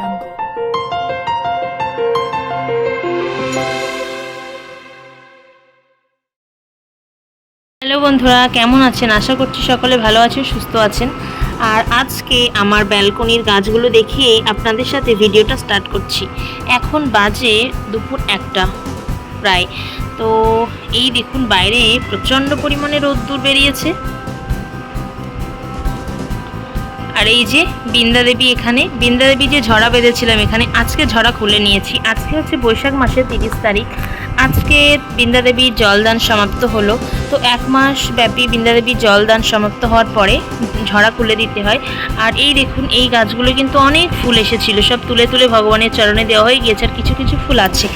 jungle. Hello বন্ধুরা, কেমন আছেন? আশা করছি সকলে ভালো আছেন, সুস্থ আছেন। আর আজকে আমার ব্যালকনির গাছগুলো দেখিয়েই আপনাদের সাথে ভিডিওটা স্টার্ট করছি। এখন বাজে দুপুর একটা প্রায়। তো এই দেখুন, বাইরে প্রচণ্ড পরিমাণে রোদ্দুর বেরিয়েছে। আর এই যে বৃন্দা দেবী এখানে, বৃন্দা দেবী যে ঝরা বেঁধেছিলাম এখানে, আজকে ঝরা খুলে নিয়েছি। আজকে হচ্ছে বৈশাখ মাসের তিরিশ তারিখ। আজকে বৃন্দা দেবীর জলদান সমাপ্ত হলো। তো এক মাস ব্যাপী বৃন্দা দেবীর জলদান সমাপ্ত হওয়ার পরে ঝরা খুলে দিতে হয়। আর এই দেখুন, এই গাছগুলো কিন্তু অনেক ফুল এসেছিল। সব তুলে তুলে ভগবানের চরণে দেওয়া হয়ে গিয়েছে, আর কিছু কিছু ফুল আছে।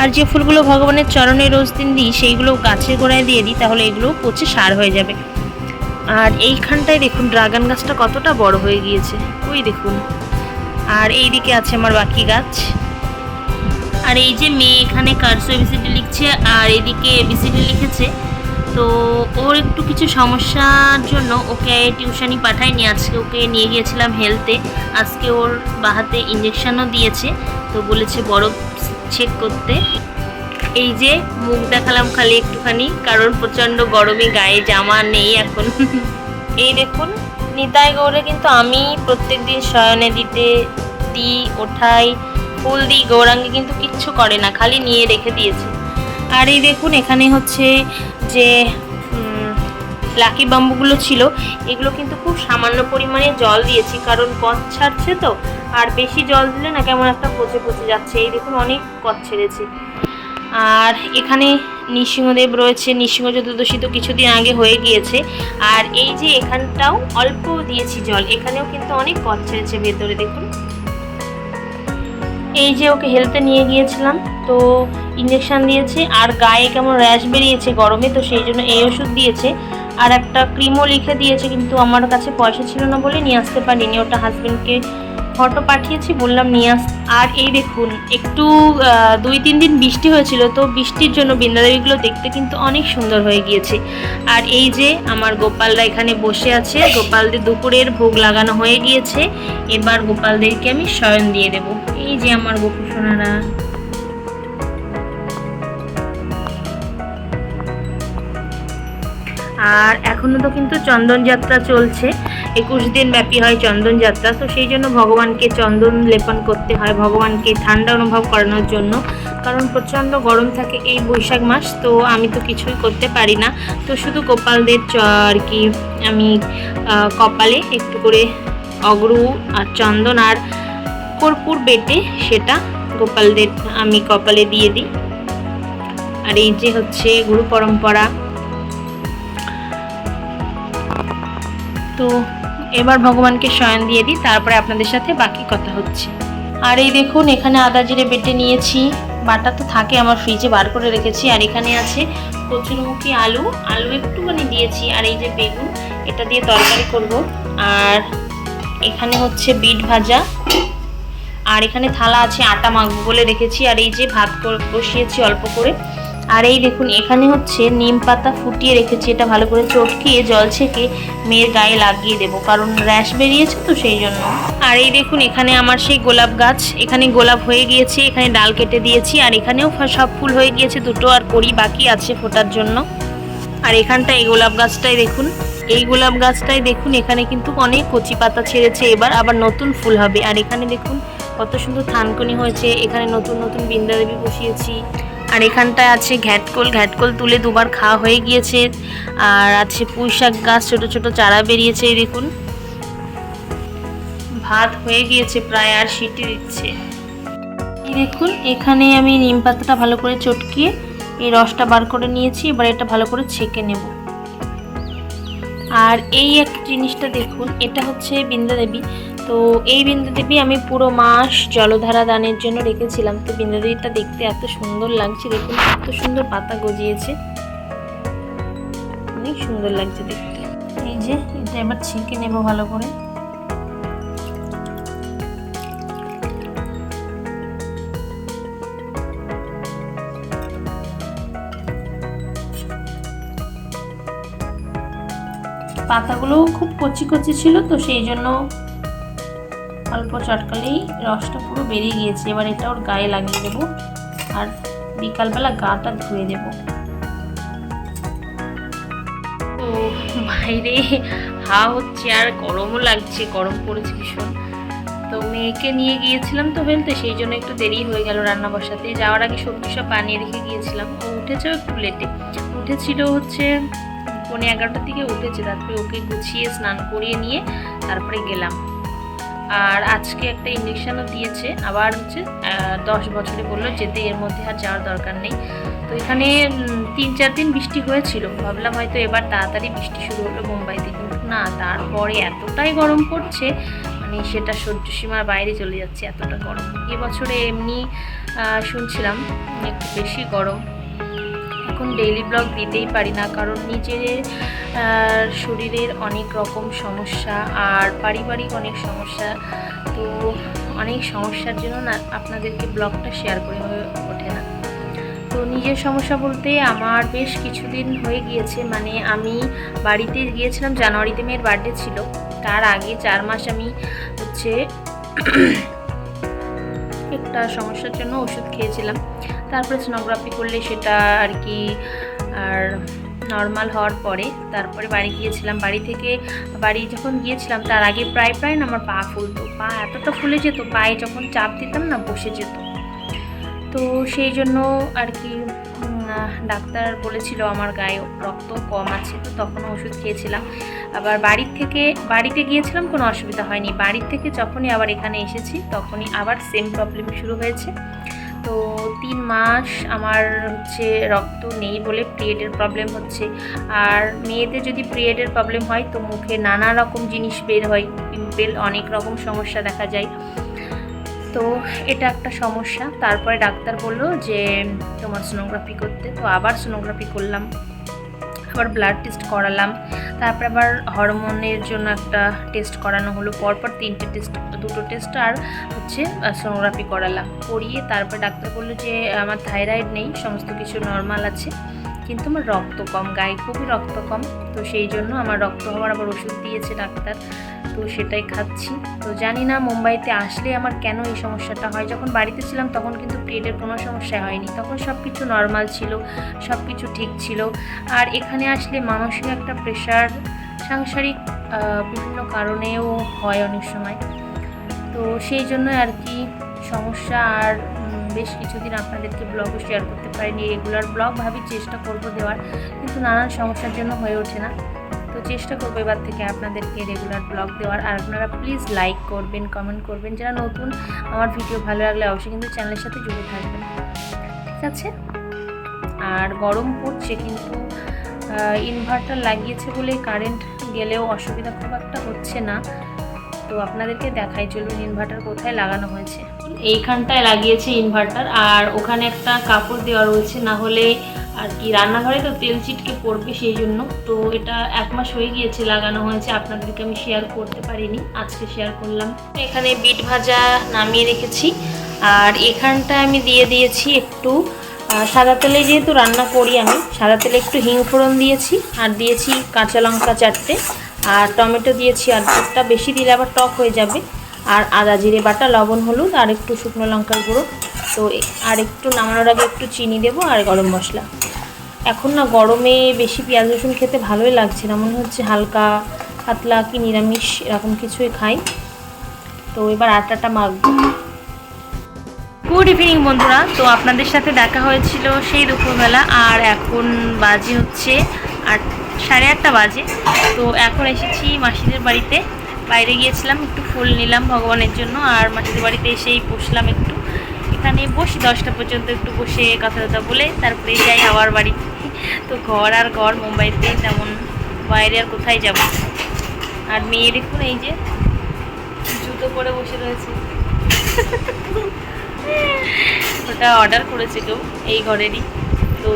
আর যে ফুলগুলো ভগবানের চরণে রোজ দিন দিই, সেইগুলো গাছের গোড়ায় দিয়ে দিই, তাহলে এগুলো পচে সার হয়ে যাবে। আর এইখানটায় দেখুন, ড্রাগন গাছটা কতটা বড় হয়ে গিয়েছে। ওই দেখুন। আর এই দিকে আছে আমার বাকি গাছ। আর এই যে মেয়ে এখানে কার্সো এবিসিডি লিখছে, আর এদিকে এবিসিডি লিখেছে। তো ওর একটু কিছু সমস্যার জন্য ওকে টিউশনি পাঠায়নি আজকে ওকে নিয়ে গিয়েছিলাম হেলথে আজকে ওর বাহাতে ইঞ্জেকশনও দিয়েছে। তো বলেছে বরফ চেক করতে। এই যে মুখ দেখালাম খালি একটুখানি, কারণ প্রচণ্ড গরমে গায়ে জামা নেই এখন। এই দেখুন, নিতাই গৌরে কিন্তু আমি প্রত্যেক দিন শয়নে দিতে দিই ওঠাই, ফুল দিই, গৌরাঙ্গে কিন্তু কিচ্ছু করে না, খালি নিয়ে রেখে দিয়েছে। আর এই দেখুন, এখানে হচ্ছে যে লাকি বাম্বুগুলো ছিল, এগুলো কিন্তু খুব সামান্য পরিমাণে জল দিয়েছি, কারণ কচ ছাড়ছে তো, আর বেশি জল দিলে না কেমন একটা পচে পচে যাচ্ছে। এই দেখুন, অনেক কচ ছেড়েছে। আর এখানে নৃসিংহদেব রয়েছে। নৃসিংহ চতুর্দশী তো কিছুদিন আগে হয়ে গিয়েছে। আর এই যে এখানটাও অল্প দিয়েছি জল, এখানেও কিন্তু অনেক পথ ছেড়েছে ভেতরে, দেখুন। এই যে ওকে হেলতে নিয়ে গিয়েছিলাম, তো ইঞ্জেকশন দিয়েছে, আর গায়ে কেমন র্যাশ বেরিয়েছে গরমে, তো সেই জন্য এই ওষুধ দিয়েছে। আর একটা ক্রিমও লিখে দিয়েছে, কিন্তু আমার কাছে পয়সা ছিল না বলে নিয়ে আসতে পারিনি। ওটা হাজবেন্ডকে ফটো পাঠিয়েছি, বললাম, নিয়ে আস। আর এই দেখুন, একটু দুই, তিন দিন বৃষ্টি হয়েছিল, তো বৃষ্টির জন্য বৃন্দাদেবীগুলো দেখতে কিন্তু অনেক সুন্দর হয়ে গিয়েছে। আর এই যে আমার গোপালরা এখানে বসে আছে, গোপালদের দুপুরের ভোগ লাগানো হয়ে গিয়েছে। এবার গোপালদেরকে আমি শয়ন দিয়ে দেব। এই যে আমার গোপু আর এখনও তো কিন্তু চন্দন যাত্রা চলছে। একুশ দিন ব্যাপী হয় চন্দন যাত্রা। তো সেই জন্য ভগবানকে চন্দন লেপন করতে হয়, ভগবানকে ঠান্ডা অনুভব করানোর জন্য। কারণ প্রচণ্ড গরম থাকে এই বৈশাখ মাস, তো আমি তো কিছুই করতে পারি না। তো শুধু গোপালদের চ আর কি আমি কপালে একটু করে অগ্রু আর চন্দন আর কর্পূর বেটে সেটা গোপালদের আমি কপালে দিয়ে দিই। আর এই যে হচ্ছে গুরু পরম্পরা। তো এবার ভগবানকে শয়ন দিয়ে দিই, তারপরে আপনাদের সাথে বাকি কথা হচ্ছে। আর এই দেখুন, এখানে আদা জিরে বেটে নিয়েছি। বাটা তো থাকে আমার ফ্রিজে, বার করে রেখেছি। আর এখানে আছে কচুরমুখী আলু। আলু একটুখানি দিয়েছি, আর এই যে বেগুন, এটা দিয়ে তরকারি করব। আর এখানে হচ্ছে বিট ভাজা। আর এখানে থালা আছে আটা মাখবো বলে রেখেছি। আর এই যে ভাত বসিয়েছি অল্প করে। আর এই দেখুন, এখানে হচ্ছে নিম পাতা ফুটিয়ে রেখেছি, এটা ভালো করে চটকিয়ে জল ছেঁকে মেয়ের গায়ে লাগিয়ে দেবো, কারণ র্যাশ বেরিয়েছে তো সেই জন্য। আর এই দেখুন, এখানে আমার সেই গোলাপ গাছ, এখানে গোলাপ হয়ে গিয়েছে, এখানে ডাল কেটে দিয়েছি, আর এখানেও সব ফুল হয়ে গিয়েছে, দুটো আর কড়ি বাকি আছে ফোটার জন্য। আর এখানটা এই গোলাপ গাছটাই দেখুন, এই গোলাপ গাছটাই দেখুন, এখানে কিন্তু অনেক কচি পাতা ছেড়েছে এবার, আবার নতুন ফুল হবে। আর এখানে দেখুন, কত সুন্দর থানকুনি হয়েছে, এখানে নতুন নতুন বৃন্দা দেবী বসিয়েছি। আর এখানটায় আছে ঘ্যাটকোল ঘ্যাটকোল তুলে দুবার খাওয়া হয়ে গিয়েছে। আর আছে পুঁই শাক গাছ, ছোট ছোট চারা বেরিয়েছে দেখুন। ভাত হয়ে গিয়েছে প্রায়, আর সিটি দিচ্ছে। দেখুন, এখানে আমি নিম পাতাটা ভালো করে চটকিয়ে এই রসটা বার করে নিয়েছি, এবার এটা ভালো করে ছেঁকে নেব। আর এই এক জিনিসটা দেখুন, এটা হচ্ছে বৃন্দা দেবী তো এই বৃন্দা দেবী আমি পুরো মাস জলধারা দানের জন্য রেখেছিলাম। তো বৃন্দা দেবীটা দেখতে এত সুন্দর লাগছে, দেখুন, এত সুন্দর পাতা গজিয়েছে। অনেক সুন্দর লাগছে দেখতে। এই যে, এটা এবার ছেঁকে নেব ভালো করে। পাতাগুলো খুব কচি কচি ছিল, তো সেই জন্য অল্প চটকালেই রসটা পুরো বেরিয়ে গিয়েছে। এবার এটা ওর গায়ে লাগিয়ে দেবো আর বিকালবেলা গাটা ধুয়ে দেবো তো বাইরে, হা হচ্ছে আর গরমও লাগছে, গরম পড়েছে ভীষণ। তো মেয়েকে নিয়ে গিয়েছিলাম তো ফেলতে সেই জন্য একটু দেরি হয়ে গেল রান্না বসাতে। যাওয়ার আগে সবজি সব বানিয়ে রেখে গিয়েছিলাম। ও উঠেছেও একটু লেটে উঠেছিল হচ্ছে পৌনে এগারোটার দিকে, উঠেছে তারপরে ওকে গুছিয়ে স্নান করিয়ে নিয়ে তারপরে গেলাম। আর আজকে একটা ইঞ্জেকশনও দিয়েছে, আবার হচ্ছে দশ বছরে বলল যেতে, এর মধ্যে আর যাওয়ার দরকার নেই। তো এখানে তিন চার দিন বৃষ্টি হয়েছিল। ভাবলাম হয়তো এবার তাড়াতাড়ি বৃষ্টি শুরু হলো মুম্বাইতে কিন্তু না, তারপরে এতটাই গরম পড়ছে মানে সেটা সহ্য সীমার বাইরে চলে যাচ্ছে, এতটা গরম। এবছরে এমনি শুনছিলাম একটু বেশি গরম। এখন ডেইলি ব্লগ দিতেই পারি না, কারণ নিজের শরীরের অনেক রকম সমস্যা আর পারিবারিক অনেক সমস্যা। তো অনেক সমস্যার জন্য না আপনাদেরকে ব্লগটা শেয়ার করে হয়ে ওঠে না। তো নিজের সমস্যা বলতে আমার বেশ কিছুদিন হয়ে গিয়েছে মানে আমি বাড়িতে গিয়েছিলাম, জানুয়ারিতে মেয়ের বার্থডে ছিল। তার আগে চার মাস আমি হচ্ছে একটা সমস্যার জন্য ওষুধ খেয়েছিলাম। তারপরে সোনোগ্রাফি করলে সেটা আর কি, আর নর্মাল হওয়ার পরে তারপরে বাড়ি গিয়েছিলাম। বাড়ি থেকে বাড়ি যখন গিয়েছিলাম, তার আগে প্রায় প্রায় না আমার পা ফুলতো। পা এতটা ফুলে যেত, পায়ে যখন চাপ দিতাম না, বসে যেত। তো সেই জন্য আর কি ডাক্তার বলেছিল আমার গায়ে রক্ত কম আছে, তো তখনও ওষুধ খেয়েছিলাম। আবার বাড়ির থেকে, বাড়িতে গিয়েছিলাম, কোনো অসুবিধা হয়নি। বাড়ির থেকে যখনই আবার এখানে এসেছি, তখনই আবার সেম প্রবলেম শুরু হয়েছে। তো তিন মাস আমার হচ্ছে রক্ত নেই বলে পিরিয়ডের প্রবলেম হচ্ছে। আর মেয়েদের যদি পিরিয়ডের প্রবলেম হয় তো মুখে নানা রকম জিনিস বের হয় পিম্পেল অনেক রকম সমস্যা দেখা যায়। তো এটা একটা সমস্যা। তারপরে ডাক্তার বলল যে, তোমার সোনোগ্রাফি করতে। তো আবার সোনোগ্রাফি করলাম। আবার ব্লাড টেস্ট করালাম। তারপর আবার হরমোনের জন্য একটা টেস্ট করানো হলো। পরপর তিনটে টেস্ট দুটো টেস্ট আর হচ্ছে সোনোগ্রাফি করালাম। করিয়ে তারপর ডাক্তার বলল যে, আমার থাইরয়েড নেই, সমস্ত কিছু নর্মাল আছে। কিন্তু আমার রক্ত কম, গায়ে খুবই রক্ত কম। তো সেই জন্য আমার রক্ত হওয়ার আবার ওষুধ দিয়েছে ডাক্তার। তো সেটাই খাচ্ছি। তো জানি না মুম্বাইতে আসলে আমার কেন এই সমস্যাটা হয়। যখন বাড়িতে ছিলাম তখন কিন্তু পেটের কোনো সমস্যা হয়নি। তখন সব কিছু নর্মাল ছিল সব কিছু ঠিক ছিল। আর এখানে আসলে মানসিক একটা প্রেশার সাংসারিক বিভিন্ন কারণেও হয় অনেক সময়। তো সেই জন্য আর কি সমস্যা আর বেশ কিছুদিন আপনাদেরকে ব্লগও শেয়ার করতে পারিনি। রেগুলার ব্লগ ভাবি চেষ্টা করব দেওয়ার। কিন্তু নানান সমস্যার জন্য হয়ে ওঠে না। চেষ্টা করব এবার থেকে আপনাদেরকে রেগুলার ব্লগ দেওয়ার। আর আপনারা প্লিজ লাইক করবেন কমেন্ট করবেন। যারা নতুন, আমার ভিডিও ভালো লাগলে অবশ্যই কিন্তু চ্যানেলের সাথে জুড়ে থাকবেন। ঠিক আছে? আর গরম পড়ছে কিন্তু ইনভার্টার লাগিয়েছে বলে কারেন্ট গেলেও অসুবিধা খুব একটা হচ্ছে না। তো আপনাদেরকে দেখাই, চলুন ইনভার্টার কোথায় লাগানো হয়েছে। এইখানটায় লাগিয়েছে ইনভার্টার আর ওখানে একটা কাপড় দেওয়া রয়েছে, না হলে আর কি, রান্নাঘরে তো তেল চিটকে পড়বে সেই জন্য। তো এটা এক মাস হয়ে গিয়েছে, লাগানো হয়েছে। আপনাদেরকে আমি শেয়ার করতে পারিনি, আজকে শেয়ার করলাম। এখানে বিট ভাজা নামিয়ে রেখেছি। আর এখানটা আমি দিয়ে দিয়েছি একটু সাদা তেলে যেহেতু রান্না করি আমি, সাদা তেলে একটু হিং ফোড়ন দিয়েছি, আর দিয়েছি কাঁচা লঙ্কা চারটে। আর টমেটো দিয়েছি অর্ধেকটা বেশি দিলে আবার টক হয়ে যাবে। আর আদা, জিরে বাটা, লবণ, হলুদ, আর একটু শুকনো লঙ্কার গুঁড়ো। তো আর একটু নামানোর আগে একটু চিনি দেবো আর গরম মশলা। এখন না গরমে বেশি পেঁয়াজ, রসুন খেতে ভালোই লাগছে না। মনে হচ্ছে হালকা পাতলা কি নিরামিষ এরকম কিছুই খাই। তো এবার আটাটা মাখবো। গুড ইভিনিং বন্ধুরা, তো আপনাদের সাথে দেখা হয়েছিল সেই দুপুরবেলা, আর এখন বাজে হচ্ছে আট, সাড়ে আটটা বাজে। তো এখন এসেছি মাসিদের বাড়িতে। বাইরে গিয়েছিলাম, একটু ফুল নিলাম ভগবানের জন্য, আর মাসিদের বাড়িতে এসেই বসলাম একটু। এখানে বসি, দশটা পর্যন্ত একটু বসে কথা টথা বলে, তারপরে যাই আবার বাড়ি। তো ঘর আর ঘর মুম্বাইতে তেমন বাইরে আর কোথায় যাব? আর মেয়ে দেখুন এই যে, জুতো পরে বসে রয়েছে। ওটা অর্ডার করেছে কেউ, এই ঘরেরই। তো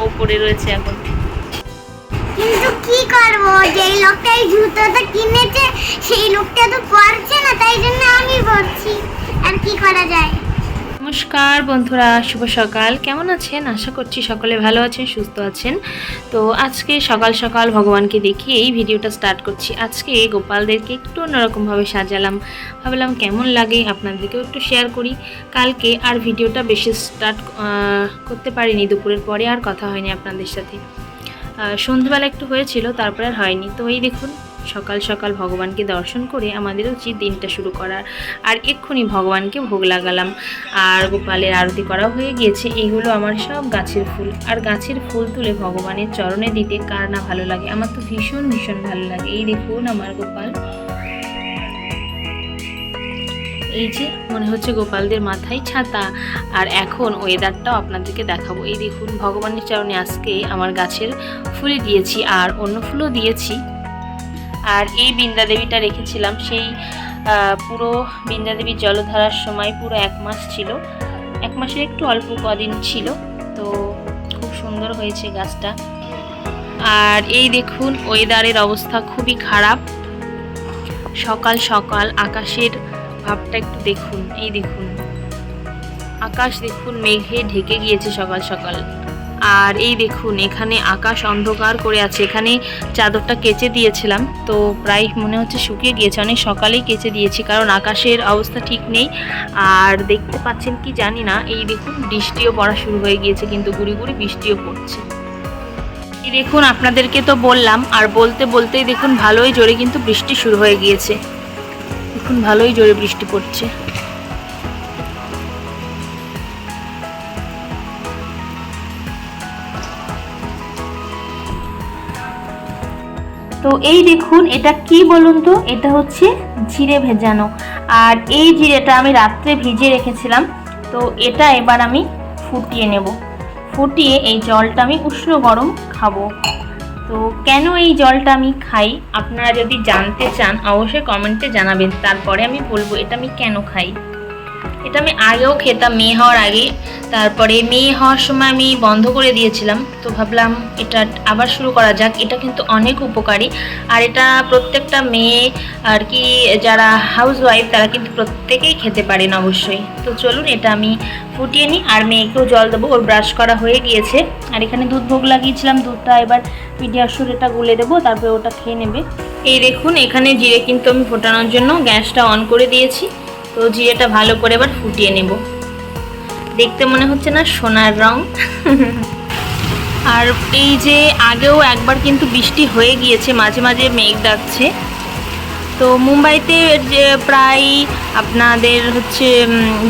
ও পরে রয়েছে এখন। কিন্তু কি করব? যেই লোকটা এই জুতোটা কিনেছে, সেই লোকটা তো পারছে না, তাই জন্য আমি বলছি আর কি করা যায়? নমস্কার বন্ধুরা, শুভ সকাল। কেমন আছেন? আশা করছি সকলে ভালো আছেন, সুস্থ আছেন। তো আজকে সকাল সকাল ভগবানকে দেখিয়ে এই ভিডিওটা স্টার্ট করছি। আজকে গোপালদেরকে একটু অন্যরকমভাবে সাজালাম। ভাবলাম কেমন লাগে আপনাদেরকেও একটু শেয়ার করি। কালকে আর ভিডিওটা বেশি স্টার্ট করতে পারিনি। দুপুরের পরে আর কথা হয়নি আপনাদের সাথে। সন্ধ্যেবেলা একটু হয়েছিল, তারপরে আর হয়নি। তো এই দেখুন সকাল সকাল ভগবানকে দর্শন করে আমাদের উচিত দিনটা শুরু করার। আর এক্ষুনি ভগবানকে ভোগ লাগালাম। আর গোপালের আরতি করা হয়ে গিয়েছে। এইগুলো আমার সব গাছের ফুল। আর গাছের ফুল তুলে ভগবানের চরণে দিতে কার না ভালো লাগে? আমার তো ভীষণ ভীষণ ভালো লাগে। এই দেখুন আমার গোপাল। এই যে মনে হচ্ছে গোপালদের মাথায় ছাতা। আর এখন ওয়েদারটাও আপনাদেরকে দেখাবো। এই দেখুন, ভগবানের চরণে আজকে আমার গাছের ফুলই দিয়েছি। আর অন্য ফুলও দিয়েছি। আর এই বৃন্দা দেবীটা রেখেছিলাম, সেই পুরো বৃন্দা দেবীর জলধারার সময় পুরো এক মাস ছিল। এক মাসের একটু অল্প কদিন ছিল, তো খুব সুন্দর হয়েছে গাছটা। আর এই দেখুন, ওয়েদারের অবস্থা খুবই খারাপ। সকাল সকাল আকাশের ভাবটা একটু দেখুন, এই দেখুন। আকাশ দেখুন, মেঘে ঢেকে গিয়েছে সকাল সকাল। আর এই দেখুন, এখানে আকাশ অন্ধকার করে আছে। এখানে চাদরটা কেচে দিয়েছিলাম, তো প্রায় মনে হচ্ছে শুকিয়ে গিয়েছে। অনেক সকালেই কেচে দিয়েছি, কারণ আকাশের অবস্থা ঠিক নেই। আর দেখতে পাচ্ছেন কি জানি না, এই দেখুন, বৃষ্টিও পড়া শুরু হয়ে গিয়েছে, কিন্তু গুড়ি গুড়ি বৃষ্টিও পড়ছে। দেখুন, আপনাদেরকে তো বললাম, আর বলতে বলতেই দেখুন, ভালোই জোরে কিন্তু বৃষ্টি শুরু হয়ে গিয়েছে। দেখুন, ভালোই জোরে বৃষ্টি পড়ছে। তো এই দেখুন, এটা কি বলুন তো? এটা হচ্ছে জিরে ভেজানো। আর এই জিরেটা আমি রাত্রে ভিজিয়ে রেখেছিলাম, তো এটা এবার আমি ফুটিয়ে নেব। ফুটিয়ে এই জলটা আমি উষ্ণ গরম খাব। তো কেন এই জলটা আমি খাই? আপনারা যদি জানতে চান, অবশ্যই কমেন্টে জানাবেন। তারপরে আমি বলব, এটা আমি কেন খাই? এটা আমি আগেও খেতাম, মেয়ে হওয়ার আগে। তারপরে মেয়ে হওয়ার সময় আমি বন্ধ করে দিয়েছিলাম। তো ভাবলাম এটা আবার শুরু করা যাক। এটা কিন্তু অনেক উপকারী। আর এটা প্রত্যেকটা মেয়ে আর কি যারা হাউস ওয়াইফ তারা কিন্তু প্রত্যেকেই খেতে পারেন অবশ্যই। তো চলুন এটা আমি ফুটিয়ে নিই। আর মেয়েকেও জল দেবো। ওর ব্রাশ করা হয়ে গিয়েছে। আর এখানে দুধ ভোগ লাগিয়েছিলাম। দুধটা এবার পিডিয়াসুর এটা গুলে দেবো। তারপরে ওটা খেয়ে নেবে। এই দেখুন, এখানে জিরে কিন্তু আমি ফোটানোর জন্য গ্যাসটা অন করে দিয়েছি। তো জিরেটা ভালো করে এবার ফুটিয়ে নেব। দেখতে মনে হচ্ছে না সোনার রং। আর এই যে আগেও একবার কিন্তু বৃষ্টি হয়ে গিয়েছে, মাঝে মাঝে মেঘ ডাকছে। তো মুম্বাইতে যে প্রায় আপনাদের হচ্ছে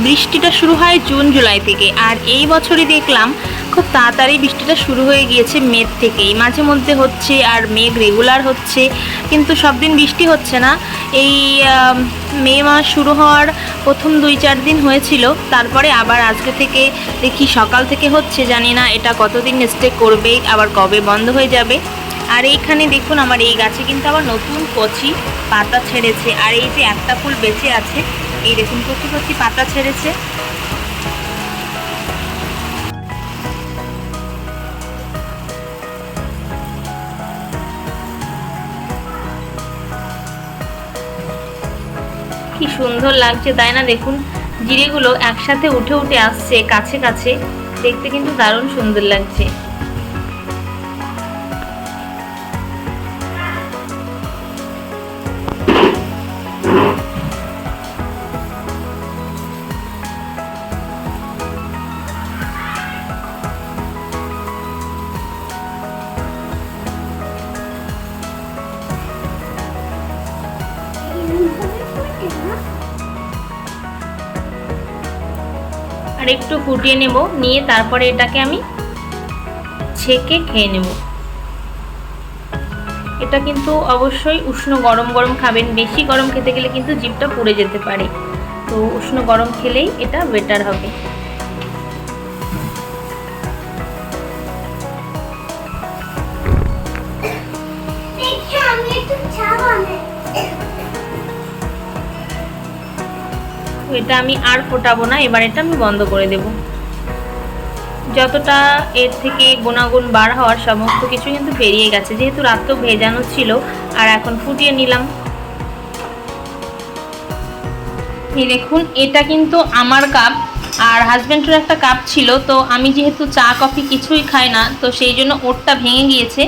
বৃষ্টিটা শুরু হয় জুন, জুলাই থেকে। আর এই বছরই দেখলাম খুব তাড়াতাড়ি বৃষ্টিটা শুরু হয়ে গিয়েছে মের থেকেই। মাঝে মধ্যে হচ্ছে আর মেঘ রেগুলার হচ্ছে, কিন্তু সব দিন বৃষ্টি হচ্ছে না। এই মে মাস শুরু হওয়ার প্রথম দুই, চার দিন হয়েছিল। তারপরে আবার আজকে থেকে দেখি সকাল থেকে হচ্ছে, জানি না এটা কতদিন স্টে করবে, আবার কবে বন্ধ হয়ে যাবে। আর এইখানে দেখুন আমার এই গাছে কিন্তু আবার নতুন কচি পাতা ছেড়েছে। আর এই যে একটা ফুল বেঁচে আছে, এই দেখুন কচি কচি পাতা ছেড়েছে। কি সুন্দর লাগছে, তাই না? দেখুন, জিরেগুলো একসাথে উঠে উঠে আসছে, কাছে কাছে। দেখতে কিন্তু দারুণ সুন্দর লাগছে। আর একটু ফুটিয়ে নেব, নিয়ে তারপরে এটাকে আমি ছেঁকে খেয়ে নেব। এটা কিন্তু অবশ্যই উষ্ণ গরম গরম খাবেন। বেশি গরম খেতে গেলে কিন্তু জিভটা পুড়ে যেতে পারে। তো উষ্ণ গরম খেলেই এটা বেটার হবে। এটা আমি আর ফোটাবো না, এবার এটা আমি বন্ধ করে দেব। যতটা এর থেকে গুণাগুণ বার হওয়ার সমস্ত কিছু কিন্তু বেরিয়ে গেছে, যেহেতু রাত্রেও ভেজানো ছিল, আর এখন ফুটিয়ে নিলাম। এই দেখুন, এটা কিন্তু আমার কাপ, আর হাজব্যান্ডের একটা কাপ ছিল, তো আমি যেহেতু চা, কফি কিছুই খাই না, তো সেই জন্য ওরটা ভেঙে গিয়েছে,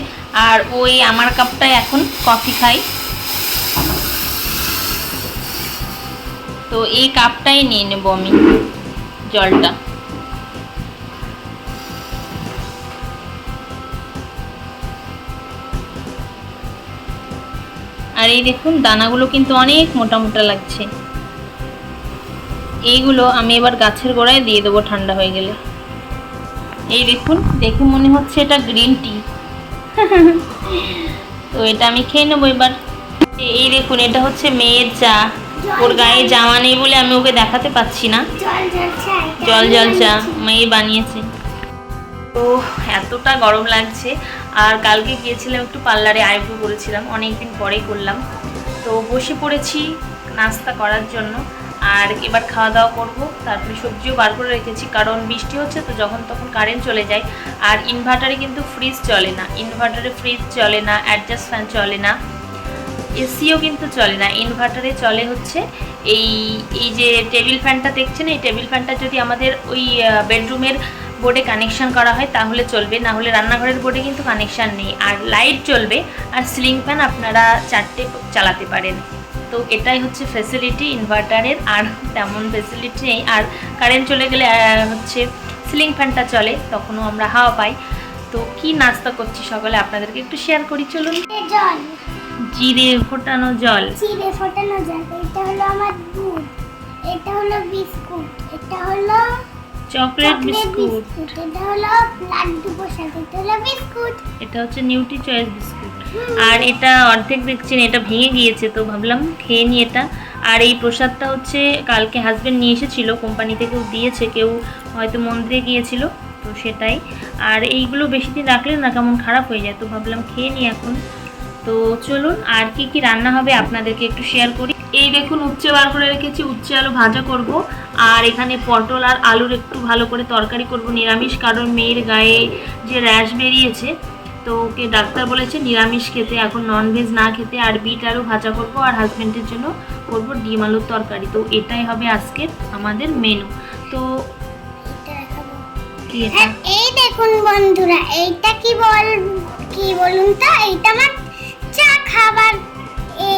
আর ওই আমার কাপটায় এখন কফি খাই। তো এই কাপটাই নিয়ে নেব আমি, জলটা। আর এই দেখুন, দানাগুলো কিন্তু অনেক মোটা মোটা লাগছে। এইগুলো আমি এবার গাছের গোড়ায় দিয়ে দেবো ঠান্ডা হয়ে গেলে। এই দেখুন, দেখে মনে হচ্ছে এটা গ্রিন টি। তো এটা আমি খেয়ে নেব এবার। এই দেখুন, এটা হচ্ছে মেয়ের চা। ওর গায়ে জামা নেই বলে আমি ওকে দেখাতে পাচ্ছি না। জল জল চা। মেয়ে বানিয়েছে। তো এতটা গরম লাগছে। আর কালকে গিয়েছিলাম একটু পার্লারে আইব্রো করেছিলাম অনেকদিন পরে করলাম। তো বসে পড়েছি নাস্তা করার জন্য। আর এবার খাওয়া দাওয়া করব। তারপরে সবজিও বার করে রেখেছি, কারণ বৃষ্টি হচ্ছে তো যখন তখন কারেন্ট চলে যায়। আর ইনভার্টারে কিন্তু ফ্রিজ চলে না। ইনভার্টারে ফ্রিজ চলে না অ্যাডজাস্ট ফ্যান চলে না। এসিও কিন্তু চলে না ইনভার্টারে চলে হচ্ছে। এই এই যে টেবিল ফ্যানটা দেখছেন, এই টেবিল ফ্যানটা যদি আমাদের ওই বেডরুমের বোর্ডে কানেকশান করা হয়, তাহলে চলবে। না হলে রান্নাঘরের বোর্ডে কিন্তু কানেকশান নেই। আর লাইট চলবে, আর সিলিং ফ্যান আপনারা চারটে চালাতে পারেন। তো এটাই হচ্ছে ফেসিলিটি ইনভার্টারের আর তেমন ফেসিলিটি নেই। আর কারেন্ট চলে গেলে হচ্ছে সিলিং ফ্যানটা চলে, তখনও আমরা হাওয়া পাই। তো কি নাস্তা করছি সকালে আপনাদেরকে একটু শেয়ার করি, চলুন। জিরে ফোটানো জল। চিড়ে ফোটানো জল এটা হলো আমার দুধ এটা হলো বিস্কুট এটা হলো চকলেট বিস্কুট। বিস্কুট এটা হলো লাড্ডু প্রসাদ এটা হলো বিস্কুট। এটা হচ্ছে নিউট্রি চয়েস বিস্কুট। আর এটা অর্ধেক দেখছেন এটা ভেঙে গিয়েছে তো ভাবলাম খেয়ে নি এটা। আর এই প্রসাদটা হচ্ছে কালকে হাজবেন্ড নিয়ে এসেছিল কোম্পানি থেকেও দিয়েছে কেউ হয়তো মন্দিরে গিয়েছিল তো সেটাই। আর এইগুলো বেশি দিন রাখলে না কেমন খারাপ হয়ে যায় তো ভাবলাম খেয়ে নি এখন। তো চলুন আর কি কি রান্না হবে আপনাদেরকে একটু শেয়ার করি। এই দেখুন উচ্ছে বার করে রেখেছি, উচ্ছে আলু ভাজা করব। আর এখানে পটল আর আলুর একটু ভালো করে তরকারি করব। নিরামিষ, কারণ মেয়ের গায়ে যে র্যাশ বেরিয়েছে, তো ওকে ডাক্তার বলেছে নিরামিষ খেতে, এখন ননভেজ না খেতে, আর বিট আলু ভাজা করব আর হাজব্যান্ডের জন্য করব ডিম আলুর তরকারি। তো এটাই হবে আজকের আমাদের মেনু তো আর এই দেখুন বন্ধুরা, এইটা কি বল কি বলুন তো? এইটা আমার খাবার এ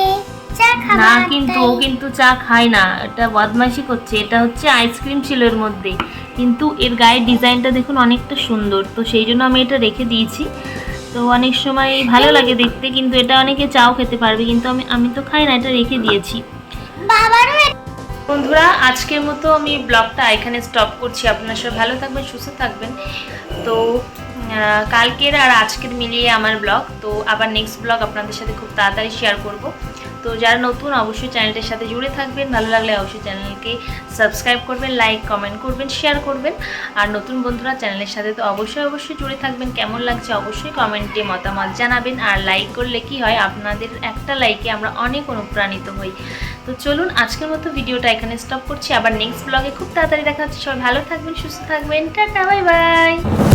চা না খাবার কিন্তু ও কিন্তু চা খায় না এটা বদমাইশি করছে এটা হচ্ছে আইসক্রিম ছিল এর মধ্যে। কিন্তু এর গায়ের ডিজাইনটা দেখুন অনেকটা সুন্দর তো সেই জন্য আমি এটা রেখে দিয়েছি। তো অনেক সময় ভালো লাগে দেখতে কিন্তু এটা অনেকে চাও খেতে পারবে কিন্তু আমি আমি তো খাই না এটা রেখে দিয়েছি। বাবারও বন্ধুরা আজকের মতো আমি ব্লগটা এখানে স্টপ করছি। আপনার সবাই ভালো থাকবেন সুস্থ থাকবেন। তো কালকের আর আজকের মিলিয়ে আমার ব্লগ তো আবার নেক্সট ব্লগ আপনাদের সাথে খুব তাড়াতাড়ি শেয়ার করব। তো যারা নতুন, অবশ্যই চ্যানেলটার সাথে জুড়ে থাকবেন, ভালো লাগলে অবশ্যই চ্যানেলকে সাবস্ক্রাইব করবেন লাইক কমেন্ট করবেন শেয়ার করবেন। আর নতুন বন্ধুরা চ্যানেলের সাথে তো অবশ্যই অবশ্যই জুড়ে থাকবেন। কেমন লাগছে অবশ্যই কমেন্টে মতামত জানাবেন। আর লাইক করলে কি হয়, আপনাদের একটা লাইকে আমরা অনেক অনুপ্রাণিত হই। তো চলুন, আজকের মতো ভিডিওটা এখানে স্টপ করছি। আবার নেক্সট ব্লগে খুব তাড়াতাড়ি দেখা হচ্ছে। সবাই ভালো থাকবেন, সুস্থ থাকবেন। Tata bye bye